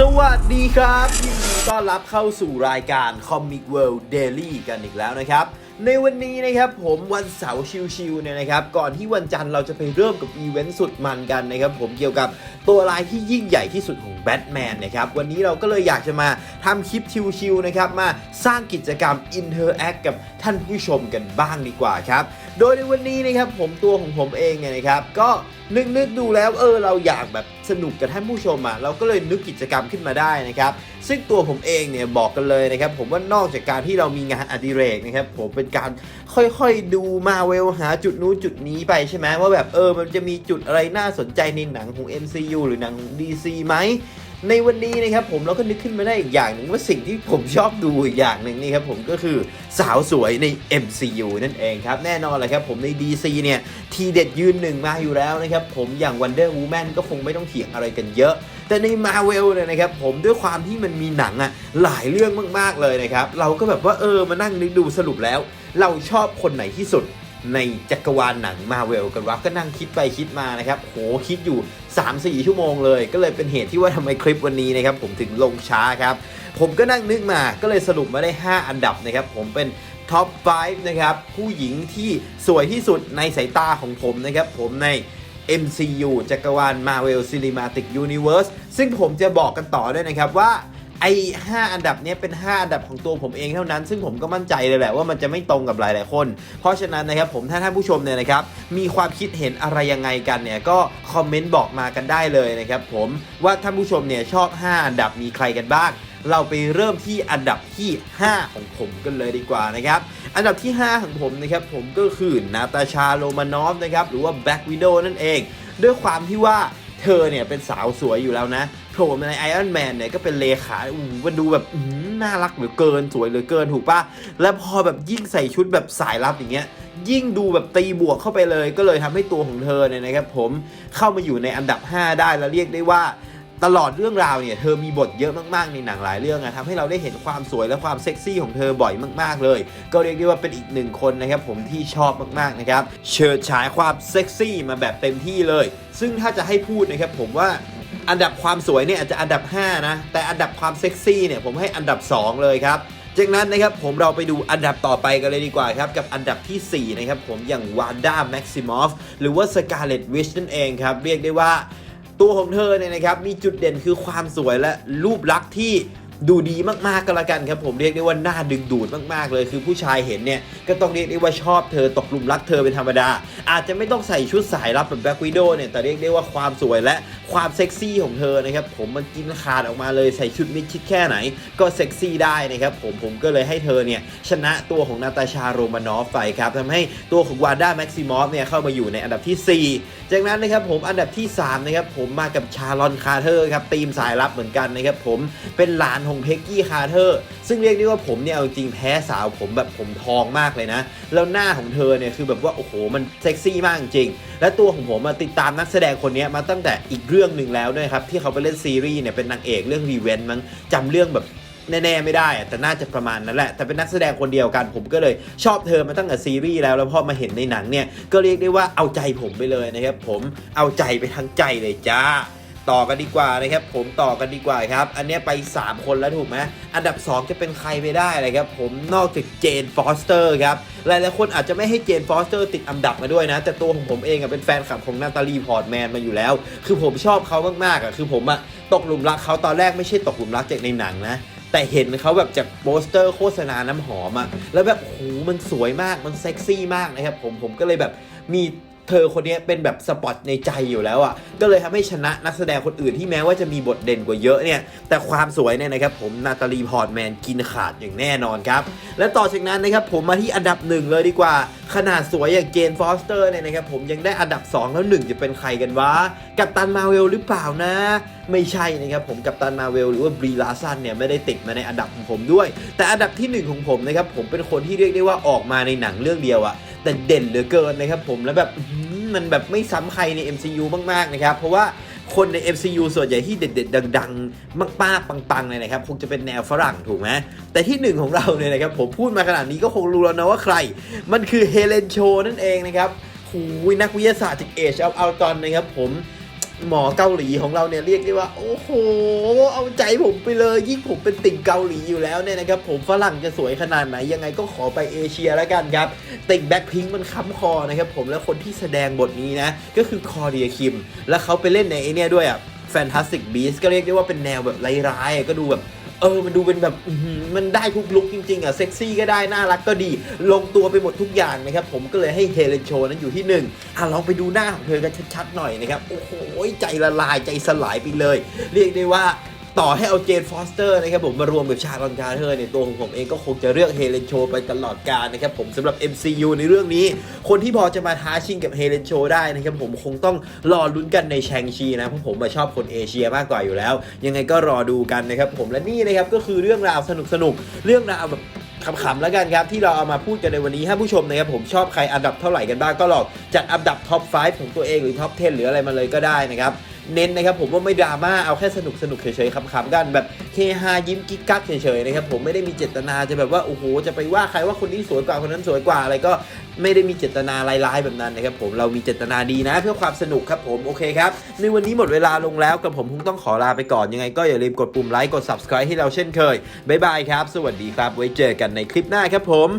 สวัสดีครับยินดีต้อนรับเข้าสู่รายการ Comic World Daily กันอีกแล้วนะครับ ในวันนี้นะครับผมวันเสาร์ชิวๆเนี่ยนะครับ ก่อนที่วันจันทร์เราจะไปเริ่มกับอีเวนต์สุดมันกันนะครับ ผมเกี่ยวกับตัวลายที่ยิ่งใหญ่ที่สุดของแบทแมนนะครับ วันนี้เราก็เลยอยากจะมาทำคลิปชิวๆนะครับ มาสร้างกิจกรรม Interact กับท่านผู้ชมกันบ้างดีกว่าครับ โดยในวันนี้นะครับผมตัวของผมเองเนี่ยนะครับ ก็นึกนึกๆดูแล้วเออเราอยากแบบสนุกกับท่านผู้ชมอะเราก็เลยนึกกิจกรรมขึ้นมาได้นะครับ ซึ่งตัวผมเองเนี่ยบอกกันเลยนะครับ ผมว่านอกจากการที่เรามีงานอดิเรกนะครับ ผมเป็นการค่อยๆดูมาเวลหาจุดนู้นจุดนี้ไปใช่ไหมว่าแบบเออมันจะมีจุดอะไรน่าสนใจในหนังของ MCU หรือหนังของ DC ไหม ในวันนี้นะครับผมเราก็นึกขึ้นมาได้อีกอย่างหนึ่งว่าสิ่งที่ผมชอบดูอีกอย่างหนึ่งนี่ครับผมก็คือสาวสวยใน MCU นั่นเองครับ แน่นอนเลยครับผมใน DC เนี่ย ทีเด็ดยืนหนึ่งมาอยู่แล้วนะครับผมอย่าง Wonder Woman ก็คงไม่ต้องเถียงอะไรกันเยอะ แต่ใน Marvel เนี่ยนะครับผมด้วยความที่มันมีหนังอะหลายเรื่องมากๆเลยนะครับ เราก็แบบว่าเออมานั่งนึกดูสรุปแล้ว เราชอบคนไหนที่สุด ในจักรวาลหนังมาเวลกันวะก็นั่งคิดไปคิดมานะครับโหคิดอยู่ 3-4 ชั่วโมงเลย ก็เลยเป็นเหตุที่ว่าทำไมคลิปวันนี้นะครับผมถึงลงช้าครับผมก็นั่งนึกมาก็เลยสรุปมาได้ 5 อันดับนะครับ ผมเป็นท็อป 5 นะครับ ผู้หญิงที่สวยที่สุดในสายตาของผมนะครับ ผมใน MCU จักรวาล Marvel Cinematic Universe ซึ่งผมจะบอกกันต่อด้วยนะครับว่า ไอ้5อันดับเนี้ยเป็น 5 อันดับของตัวผมเองเท่านั้น ซึ่งผมก็มั่นใจเลยแหละว่ามันจะไม่ตรงกับหลายๆคน เพราะฉะนั้นนะครับผมถ้าท่านผู้ชมเนี่ยนะครับมีความคิดเห็นอะไรยังไงกันเนี่ยก็คอมเมนต์บอกมากันได้เลยนะครับผมว่าท่านผู้ชมเนี่ยชอบ 5 อันดับมีใครกันบ้างเราไปเริ่มที่อันดับที่ 5 ของผมกันเลยดีกว่านะครับ อันดับที่ 5 ของผมนะครับผมก็คือนาตาชาโรมานอฟนะครับหรือว่าแบ็กวิดโ w นั่นเอง ด้วยความที่ว่า เธอเนี่ยเป็นสาวสวยอยู่แล้วนะโผล่มาในไอรอนแมนเนี่ยก็เป็นเลขาอู้มันดูแบบน่ารักเหลือเกินสวยเหลือเกินถูกปะแล้วพอแบบยิ่งใส่ชุดแบบสายลับอย่างเงี้ยยิ่งดูแบบตีบวกเข้าไปเลย ก็เลยทำให้ตัวของเธอเนี่ยนะครับผมเข้ามาอยู่ในอันดับ 5 ได้แล้วเรียกได้ว่า ตลอดเรื่องราวเนี่ยเธอมีบทเยอะมากๆในหนังหลายเรื่องอะทำให้เราได้เห็นความสวยและความเซ็กซี่ของเธอบ่อยมากๆเลย ก็เรียกได้ว่าเป็นอีกหนึ่งคนนะครับผมที่ชอบมากๆนะครับเฉิดฉายความเซ็กซี่มาแบบเต็มที่เลย ซึ่งถ้าจะให้พูดนะครับผมว่าอันดับความสวยเนี่ยอาจจะอันดับ 5 นะ แต่อันดับความเซ็กซี่เนี่ยผมให้อันดับ 2 เลยครับจากนั้นนะครับผมเราไปดูอันดับต่อไปกันเลยดีกว่าครับ กับอันดับทีสี่4 นะครับผมอย่างวานด้าแม็กซิมอฟหรือว่าสกาเลตวิชนั่นเองครับ เรียกได้ว่า ตัวของเธอเนี่ยนะครับมีจุดเด่นคือความสวยและรูปลักษณ์ที่ ดูดีมากๆก็แล้วกันครับผมเรียกได้ว่าน่าดึงดูดมากๆ เลยคือผู้ชายเห็นเนี่ยก็ต้องเรียกได้ว่าชอบเธอตกหลุมรักเธอเป็นธรรมดา อาจจะไม่ต้องใส่ชุดสายลับแบบแบ็ควิดโอเนี่ยแต่เรียกได้ว่าความสวยและความเซ็กซี่ของเธอนะครับผมมันกินขาดออกมาเลยใส่ชุดมิดชิดแค่ไหน ก็เซ็กซี่ได้นะครับผมผมก็เลยให้เธอเนี่ยชนะตัวของนาตาชาโรมานอฟไปครับทำให้ตัวของวานด้าแม็กซิมอฟเนี่ยเข้ามาอยู่ในอันดับทีสี่ 4 จากนั้นนะครับผมอันดับที่3นะครับผมมากับชาลอนคาร์เทอร์ครับทีมสายลับเหมือนกันนะครับผมเป็นหลานของเพกกี้คาร์เทอร์ซึ่งเรียกได้ว่าผมเนี่ยเอาจริงแพ้สาวผมแบบผมทองมากเลยนะ แล้วหน้าของเธอเนี่ยคือแบบว่าโอ้โหมันเซ็กซี่มากจริง และตัวของผมมาติดตามนักแสดงคนนี้มาตั้งแต่อีกเรื่องหนึ่งแล้วด้วยครับที่เขาไปเล่นซีรีส์เนี่ยเป็นนางเอกเรื่องรีเวนมั้งจำเรื่องแบบแน่ๆไม่ได้อะแต่น่าจะประมาณนั้นแหละ แต่เป็นนักแสดงคนเดียวกันผมก็เลยชอบเธอมาตั้งแต่ซีรีส์แล้วแล้วพอมาเห็นในหนังเนี่ยก็เรียกได้ว่าเอาใจผมไปเลยนะครับผมเอาใจไปทั้งใจเลยจ้า ต่อกันดีกว่านะครับผมต่อกันดีกว่าครับ อันนี้ไป 3 คนแล้วถูกไหมอันดับ 2 จะเป็นใครไปได้เลยครับผมนอกจากเจนฟอสเตอร์ครับหลายๆคนอาจจะไม่ให้เจนฟอสเตอร์ติดอันดับมาด้วยนะ แต่ตัวของผมเองอะเป็นแฟนคลับของนาตาลีพอร์ตแมนมาอยู่แล้ว คือผมชอบเขามากๆอะคือผมอะตกหลุมรักเขาตอนแรกไม่ใช่ตกหลุมรักจากในหนังนะแต่เห็นเขาแบบจากโปสเตอร์โฆษณาน้ำหอมอะแล้วแบบโหมันสวยมากมันเซ็กซี่มากนะครับผมผมก็เลยแบบมี เธอคนนี้เป็นแบบสปอตในใจอยู่แล้วอะก็เลยทำให้ชนะนักแสดงคนอื่นที่แม้ว่าจะมีบทเด่นกว่าเยอะเนี่ย แต่ความสวยเนี่ยนะครับผมนาตาลีพอร์ตแมนกินขาดอย่างแน่นอนครับ และต่อจากนั้นนะครับผมมาที่อันดับหนึ่งเลยดีกว่า ขนาดสวยอย่างเจนฟอสเตอร์เนี่ยนะครับผมยังได้อันดับ 2 แล้วหนึ่งจะเป็นใครกันวะ กัปตันมาเวลหรือเปล่านะ ไม่ใช่นะครับผมกัปตันมาเวลหรือว่าบรีลาซันเนี่ยไม่ได้ติดมาในอันดับของผมด้วย แต่อันดับที่หนึ่งของผมนะครับผมเป็นคนที่เรียกได้ว่าออกมาในหนังเรื่องเดียวอะ แต่เด่นเหลือเกินนะครับผมแล้วแบบมันแบบไม่ซ้ำใครใน MCU มากๆนะครับ เพราะว่าคนใน MCU ส่วนใหญ่ที่เด็ดๆ ดังๆ มากๆปังๆ เลยนะครับ คงจะเป็นแนวฝรั่งถูกไหมแต่ที่หนึ่งของเราเนี่ยนะครับ ผมพูดมาขนาดนี้ก็คงรู้แล้วนะว่าใคร มันคือเฮเลนโชนั่นเองนะครับหูยนักวิทยาศาสตร์จากเอชเอาเอาตอนนะครับผม หมอเกาหลีของเราเนี่ยเรียกได้ว่า โอ้โห เอาใจผมไปเลย ยิ่งผมเป็นติ่งเกาหลีอยู่แล้วเนี่ยนะครับ ผมฝรั่งจะสวยขนาดไหน ยังไงก็ขอไปเอเชียแล้วกันครับ ติ่งแบ็คพิงมันค้ำคอนะครับผมแล้วคนที่แสดงบทนี้นะ ก็คือคอเดียคิม แล้วเขาไปเล่นในไอเนี่ยด้วยอะ Fantastic Beasts ก็เรียกได้ว่าเป็นแนวแบบร้ายๆก็ดูแบบ เออมันดูเป็นแบบมันได้ทุกลุกจริงๆอะเซ็กซี่ก็ได้ น่ารักก็ดี ลงตัวไปหมดทุกอย่างนะครับ ผมก็เลยให้เฮเลนโชนั้นอยู่ที่หนึ่งอะลองไปดูหน้าของเธอกันชัดๆหน่อยนะครับ โอ้โห ใจละลายใจสลายไปเลย เรียกได้ว่า ต่อให้เอาเจนฟอสเตอร์นะครับผมมารวมกับชาลอนคาร์เทอร์เนี่ยตัวของผมเองก็คงจะเลือกเฮเลนโชไปตลอดกาลนะครับผมสำหรับ MCU ในเรื่องนี้ คนที่พอจะมาท้าชิงกับเฮเลนโชได้นะครับผมคงต้องรอลุ้นกันในแชงชีนะเพราะผมมาชอบคนเอเชียมากกว่าอยู่แล้ว ยังไงก็รอดูกันนะครับผมและนี่นะครับก็คือเรื่องราวสนุกๆเรื่องราวแบบขำๆแล้วกันครับที่เราเอามาพูดกันในวันนี้ถ้าผู้ชมนะครับผมชอบใครอันดับเท่าไหร่กันบ้างก็ลองจัดอันดับท็อป 5 ของตัวเองหรือท็อป 10 หรืออะไรมาเลยก็ได้นะครับ เน้นนะครับผมว่าไม่ดราม่าเอาแค่สนุกสนุกเฉยๆขำๆกันแบบเฮฮายิ้มกิ๊กกักเฉยๆนะครับผมไม่ได้มีเจตนาจะแบบว่าโอ้โหจะไปว่าใครว่าคนนี้สวยกว่าคนนั้นสวยกว่าอะไรก็ไม่ได้มีเจตนาร้ายๆแบบนั้นนะครับผมเรามีเจตนาดีนะ เพื่อความสนุกครับผมโอเคครับในวันนี้หมดเวลาลงแล้วกับผมคงต้องขอลาไปก่อนยังไง ก็อย่าลืมกดปุ่มไลค์กด subscribe ให้เราเช่นเคยบ๊ายบายครับ สวัสดีครับไว้เจอกันในคลิปหน้าครับผม